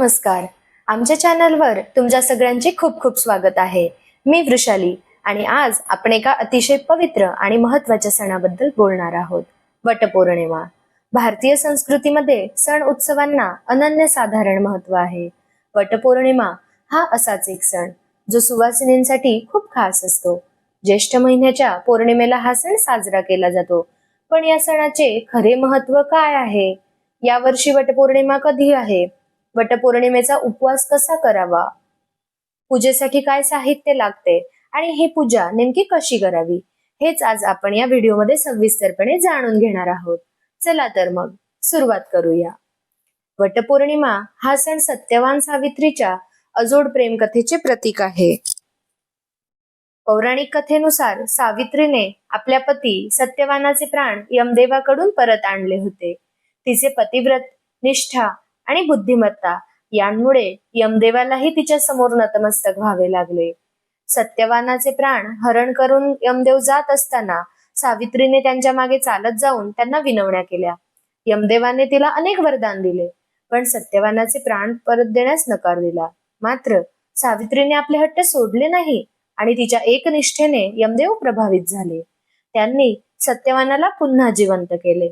नमस्कार. आमच्या चॅनलवर तुमच्या सगळ्यांचे खूप खूप स्वागत आहे. मी वृषाली आणि आज आपण एका अतिशय पवित्र आणि महत्त्वाच्या सणाबद्दल बोलणार आहोत. वटपौर्णिमा. भारतीय संस्कृतीमध्ये सण उत्सवांना अनन्यसाधारण महत्त्व आहे. वटपौर्णिमा हा असाच एक सण जो सुवासिनींसाठी खूप खास असतो. ज्येष्ठ महिन्याच्या पौर्णिमेला हा सण साजरा केला जातो. पण या सणाचे खरे महत्त्व काय आहे? यावर्षी वटपौर्णिमा कधी आहे? वटपौर्णिमेचा उपवास कसा करावा? पूजेसाठी काय साहित्य लागते? आणि ही पूजा नेमकी कशी करावी? हेच आज आपण या व्हिडिओमध्ये सविस्तरपणे जाणून घेणार आहोत. चला तर मग सुरुवात करूया. वटपौर्णिमा हा सण सत्यवान सावित्रीच्या अजोड प्रेमकथेचे प्रतीक आहे. पौराणिक कथेनुसार सावित्रीने आपल्या पती सत्यवानाचे प्राण यमदेवाकडून परत आणले होते. तिचे पतिव्रत निष्ठा आणि बुद्धिमत्ता यांमुळे यमदेवालाही तिच्या समोर नतमस्तक व्हावे लागले. सत्यवानाचे प्राण हरण करून यमदेव जात असताना सावित्रीने त्यांच्या मागे चालत जाऊन त्यांना विनवण्या केल्या. यमदेवाने तिला अनेक वरदान दिले पण सत्यवानाचे प्राण परत देण्यास नकार दिला. मात्र सावित्रीने आपले हट्ट सोडले नाही आणि तिच्या एकनिष्ठेने यमदेव प्रभावित झाले. त्यांनी सत्यवानाला पुन्हा जिवंत केले.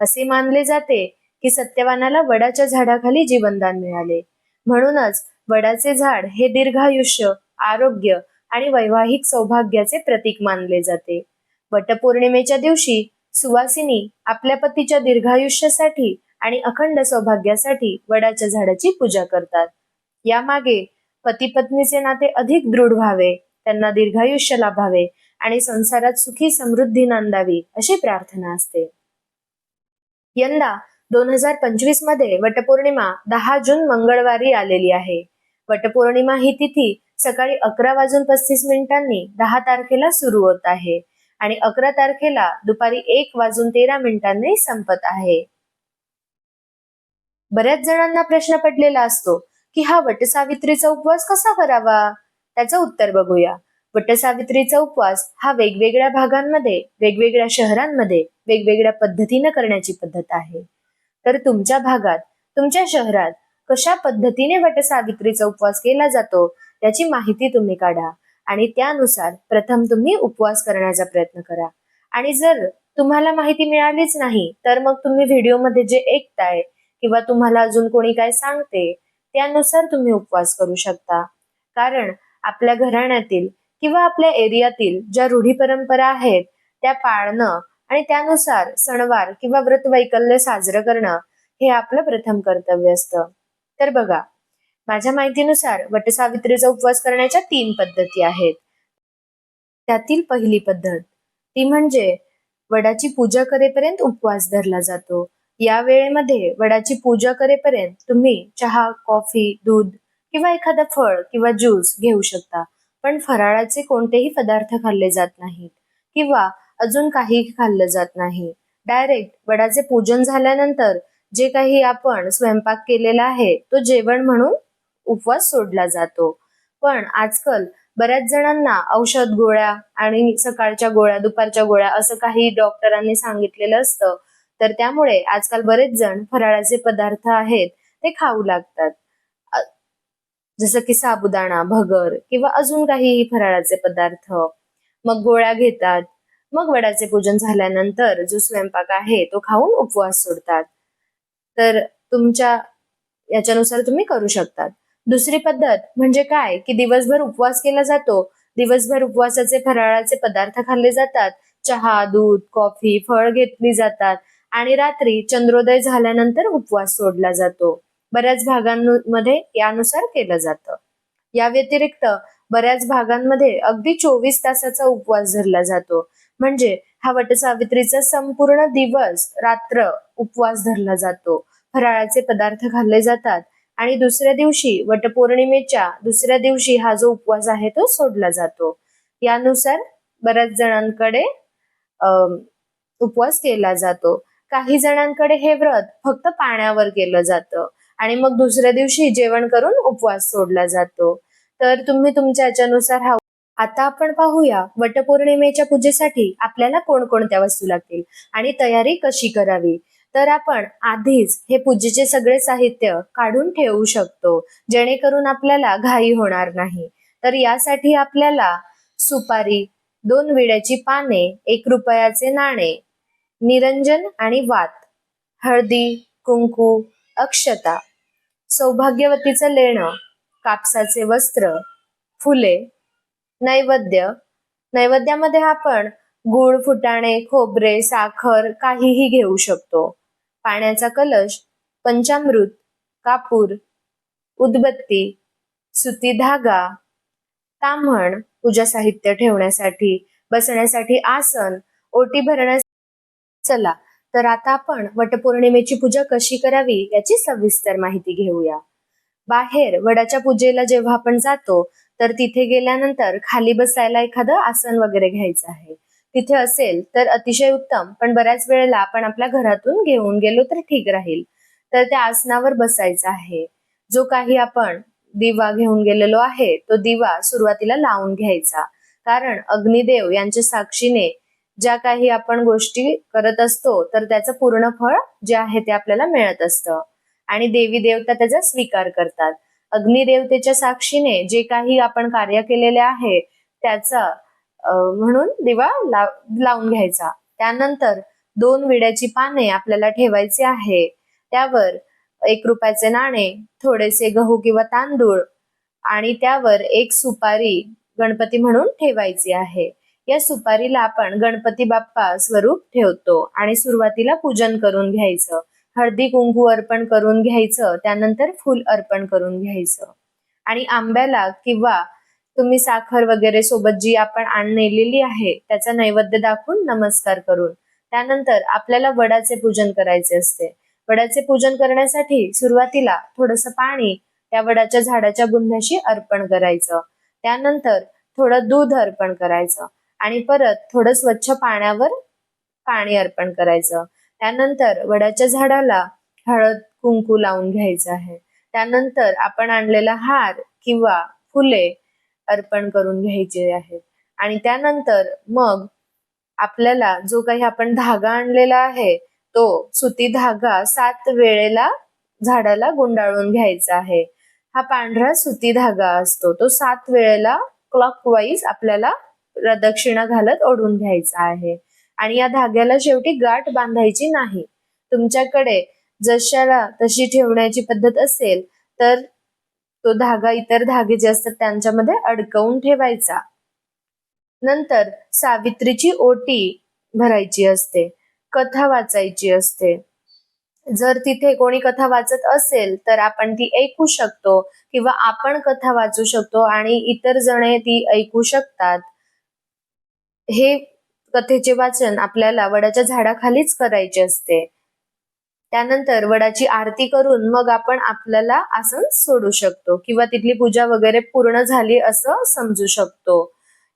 असे मानले जाते की सत्यवानाला वडाच्या झाडाखाली जीवनदान मिळाले. म्हणूनच वडाचे झाड हे दीर्घायुष्य आरोग्य आणि वैवाहिक सौभाग्याचे प्रतीक मानले जाते. वटपौर्णिमेच्या दिवशी सुवासिनी आपल्या पतीच्या दीर्घायुष्यासाठी आणि अखंड सौभाग्यासाठी वडाच्या झाडाची पूजा करतात. यामागे पती पत्नीचे नाते अधिक दृढ व्हावे त्यांना दीर्घायुष्य लाभावे आणि संसारात सुखी समृद्धी नांदावी अशी प्रार्थना असते. यंदा दोन हजार पंचवीसमध्ये वटपौर्णिमा दहा जून मंगळवारी आलेली आहे. वटपौर्णिमा ही तिथी सकाळी अकरा वाजून पस्तीस मिनिटांनी दहा तारखेला सुरू होत आहे आणि अकरा तारखेला दुपारी एक वाजून तेरा मिनिटांनी संपत आहे. बऱ्याच जणांना प्रश्न पडलेला असतो की हा वटसावित्रीचा उपवास कसा करावा? त्याचं उत्तर बघूया. वटसावित्रीचा उपवास हा वेगवेगळ्या भागांमध्ये वेगवेगळ्या शहरांमध्ये वेगवेगळ्या पद्धतीनं करण्याची पद्धत आहे. तर तुमच्या भागात तुमच्या शहरात कशा पद्धतीने वटसावित्रीचा उपवास केला जातो त्याची माहिती तुम्ही काढा. आणि त्यानुसार प्रथम तुम्ही उपवास करण्याचा प्रयत्न करा. आणि जर तुम्हाला माहिती मिळालीच नाही तर मग तुम्ही व्हिडिओमध्ये जे ऐकताय किंवा तुम्हाला अजून कोणी काय सांगते त्यानुसार तुम्ही उपवास करू शकता. कारण आपल्या घराण्यातील किंवा आपल्या एरियातील ज्या रूढी परंपरा आहेत त्या पाळणं आणि त्यानुसार सणवार किंवा व्रत वैकल्य साजरं करणं हे आपलं प्रथम कर्तव्य असतं. तर बघा माझ्या माहितीनुसार वटसावित्रीचा उपवास करण्याच्या तीन पद्धती आहेत. त्यातील पहिली पद्धत ती म्हणजे वडाची पूजा करेपर्यंत उपवास धरला जातो. या वेळेमध्ये वडाची पूजा करेपर्यंत तुम्ही चहा कॉफी दूध किंवा एखादं फळ किंवा ज्यूस घेऊ शकता. पण फराळाचे कोणतेही पदार्थ खाल्ले जात नाहीत. किंवा अजून काही खाल्लं जात नाही. डायरेक्ट वडाचे पूजन झाल्यानंतर जे काही आपण स्वयंपाक केलेला आहे तो जेवण म्हणून उपवास सोडला जातो. पण आजकाल बऱ्याच जणांना औषध गोळ्या आणि सकाळच्या गोळ्या दुपारच्या गोळ्या असं काही डॉक्टरांनी सांगितलेलं असतं. तर त्यामुळे आजकाल बरेच जण फराळाचे पदार्थ आहेत ते खाऊ लागतात. जसं की साबुदाणा भगर किंवा अजून काही फराळाचे पदार्थ. मग गोळ्या घेतात मग वडाचे पूजन झाल्यानंतर जो स्वयंपाक आहे तो खाऊन उपवास सोडतात. तर तुमच्या याच्यानुसार तुम्ही करू शकतात. दुसरी पद्धत म्हणजे काय? की दिवसभर उपवास केला जातो. दिवसभर उपवासाचे फराळाचे पदार्थ खाल्ले जातात. चहा दूध कॉफी फळ घेतली जातात आणि रात्री चंद्रोदय झाल्यानंतर उपवास सोडला जातो. बऱ्याच भागांमध्ये यानुसार केलं जातं. या व्यतिरिक्त बऱ्याच भागांमध्ये अगदी चोवीस तासाचा उपवास धरला जातो. म्हणजे हा वटसावित्रीचा संपूर्ण दिवस रात्र उपवास धरला जातो. फराळाचे पदार्थ खाल्ले जातात आणि दुसऱ्या दिवशी वटपौर्णिमेच्या दुसऱ्या दिवशी हा जो उपवास आहे तो सोडला जातो. यानुसार बऱ्याच जणांकडे उपवास केला जातो. काही जणांकडे हे व्रत फक्त पाण्यावर केलं जातं आणि मग दुसऱ्या दिवशी जेवण करून उपवास सोडला जातो. तर तुम्ही तुमच्या याच्यानुसार हा आता आपण पाहूया वटपौर्णिमेच्या पूजेसाठी आपल्याला कोणकोणत्या वस्तू लागतील आणि तयारी कशी करावी? तर आपण आधीच हे पूजेचे सगळे साहित्य काढून ठेवू शकतो जेणेकरून आपल्याला घाई होणार नाही. तर यासाठी आपल्याला सुपारी दोन विड्याची पाने एक रुपयाचे नाणे निरंजन आणि वात हळदी कुंकू अक्षता सौभाग्यवतीचं लेणं कापसाचे वस्त्र फुले नैवेद्य. नैवेद्यामध्ये आपण गुळ फुटाणे खोबरे साखर काहीही घेऊ शकतो. पाण्याचा कलश पंचामृत कापूर उदबत्ती सुती धागा ताम्हण पूजा साहित्य ठेवण्यासाठी बसण्यासाठी आसन ओटी भरण्यास चला. तर आता आपण वटपौर्णिमेची पूजा कशी करावी याची सविस्तर माहिती घेऊया. बाहेर वडाच्या पूजेला जेव्हा आपण जातो तर तिथे गेल्यानंतर खाली बसायला एखादं आसन वगैरे घ्यायचं आहे. तिथे असेल तर अतिशय उत्तम पण बऱ्याच वेळेला आपण आपल्या घरातून घेऊन गेलो तर ठीक राहील. तर त्या आसनावर बसायचं आहे. जो काही आपण दिवा घेऊन गेलेलो आहे तो दिवा सुरुवातीला लावून घ्यायचा. कारण अग्निदेव यांच्या साक्षीने ज्या काही आपण गोष्टी करत असतो तर त्याचं पूर्ण फळ जे आहे ते आपल्याला मिळत असतं. आणि देवी देवता त्याचा स्वीकार करतात. अग्निदेवतेच्या साक्षीने जे काही आपण कार्य केलेले आहे त्याचा म्हणून दिवा लावून घ्यायचा. त्यानंतर दोन विड्याची पाने आपल्याला ठेवायची आहे. त्यावर एक रुपयाचे नाणे थोडेसे गहू किंवा तांदूळ आणि त्यावर एक सुपारी गणपती म्हणून ठेवायची आहे. या सुपारीला आपण गणपती बाप्पा स्वरूप ठेवतो आणि सुरुवातीला पूजन करून घ्यायचं. हळदी कुंकू अर्पण करून घ्यायचं त्यानंतर फुल अर्पण करून घ्यायचं. आणि आंब्याला किंवा तुम्ही साखर वगैरे सोबत जी आपण आण नेलेली आहे त्याचा नैवेद्य दाखवून नमस्कार करून त्यानंतर आपल्याला वडाचे पूजन करायचे असते. वडाचे पूजन करण्यासाठी सुरुवातीला थोडस पाणी त्या वडाच्या झाडाच्या बुंध्याशी अर्पण करायचं. त्यानंतर थोडं दूध अर्पण करायचं. आणि परत थोडं स्वच्छ पाण्यावर पाणी अर्पण करायचं. त्यानंतर वडाच्या झाडाला हळद कुंकू लावून घ्यायचं आहे. त्यानंतर आपण आणलेला हार किंवा फुले अर्पण करून घ्यायचे आहेत आणि त्यानंतर मग आपल्याला जो काही आपण धागा आणलेला आहे तो सुती धागा सात वेळेला झाडाला गुंडाळून घ्यायचा आहे. हा पांढरा सुती धागा असतो तो सात वेळेला क्लॉकवाईज आपल्याला प्रदक्षिणा घालत ओढून घ्यायचा आहे. आणि या धाग्याला शेवटी गाठ बांधायची नाही. तुमच्याकडे जशाला तशी ठेवण्याची पद्धत असेल तर तो धागा इतर धागे जे असतात त्यांच्यामध्ये अडकवून ठेवायचा. नंतर सावित्रीची ओटी भरायची असते कथा वाचायची असते. जर तिथे कोणी कथा वाचत असेल तर आपण ती ऐकू शकतो किंवा आपण कथा वाचू शकतो आणि इतर जणे ती ऐकू शकतात. हे कथेचे वाचन आपल्याला वडाच्या झाडाखालीच करायचे असते. त्यानंतर वडाची आरती करून मग आपण आपल्याला आसन सोडू शकतो किंवा तिथली पूजा वगैरे पूर्ण झाली असं समजू शकतो.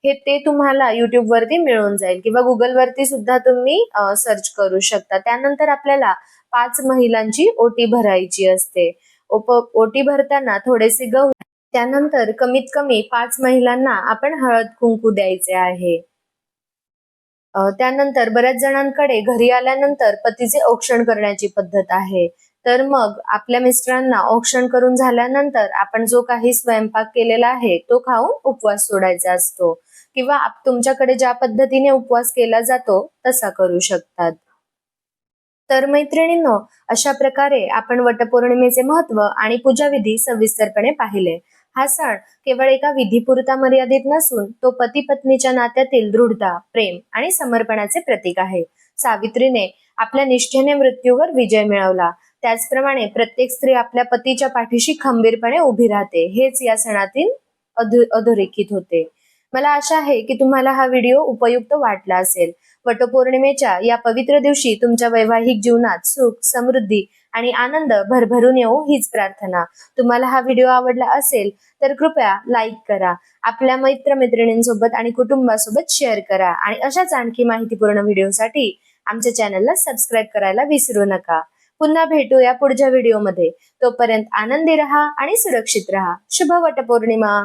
हे ते तुम्हाला युट्यूब वरती मिळून जाईल किंवा गुगलवरती सुद्धा तुम्ही सर्च करू शकता. त्यानंतर आपल्याला पाच महिलांची ओटी भरायची असते. ओप ओटी भरताना थोडेसे गहू त्यानंतर कमीत कमी पाच महिलांना आपण हळद कुंकू द्यायचे आहे. त्यानंतर बऱ्याच जणांकडे घरी आल्यानंतर पतीचे औक्षण करण्याची पद्धत आहे. तर मग आपल्या मिस्टरांना औक्षण करून झाल्यानंतर आपण जो काही स्वयंपाक केलेला आहे तो खाऊन उपवास सोडायचा असतो. किंवा तुमच्याकडे ज्या पद्धतीने उपवास केला जातो तसा करू शकतात. तर मैत्रिणींनो अशा प्रकारे आपण वटपौर्णिमेचे महत्त्व आणि पूजाविधी सविस्तरपणे पाहिले. हा सण केवळ एका विधीपुरता मर्यादित नसून तो पती पत्नीच्या नात्यातील दृढता प्रेम आणि समर्पणाचे प्रतीक आहे. सावित्रीने आपल्या निष्ठेने मृत्यूवर विजय मिळवला. त्याचप्रमाणे प्रत्येक स्त्री आपल्या पतीच्या पाठीशी खंबीरपणे उभी राहते हेच या सणातील अधो अधोरेखित होते. मला आशा आहे की तुम्हाला हा व्हिडिओ उपयुक्त वाटला असेल. वटपौर्णिमेच्या या पवित्र दिवशी तुमच्या वैवाहिक जीवनात सुख समृद्धी आणि आनंद भरभरून येऊ हीच प्रार्थना. तुम्हाला हा व्हिडिओ आवडला असेल तर कृपया लाईक करा. आपल्या मैत्र मैत्रिणींसोबत आणि कुटुंबासोबत शेअर करा. आणि अशाच आणखी माहितीपूर्ण व्हिडिओसाठी आमच्या चॅनलला सबस्क्राईब करायला विसरू नका. पुन्हा भेटूया पुढच्या व्हिडिओमध्ये तोपर्यंत आनंदी रहा आणि सुरक्षित रहा. शुभ वटपौर्णिमा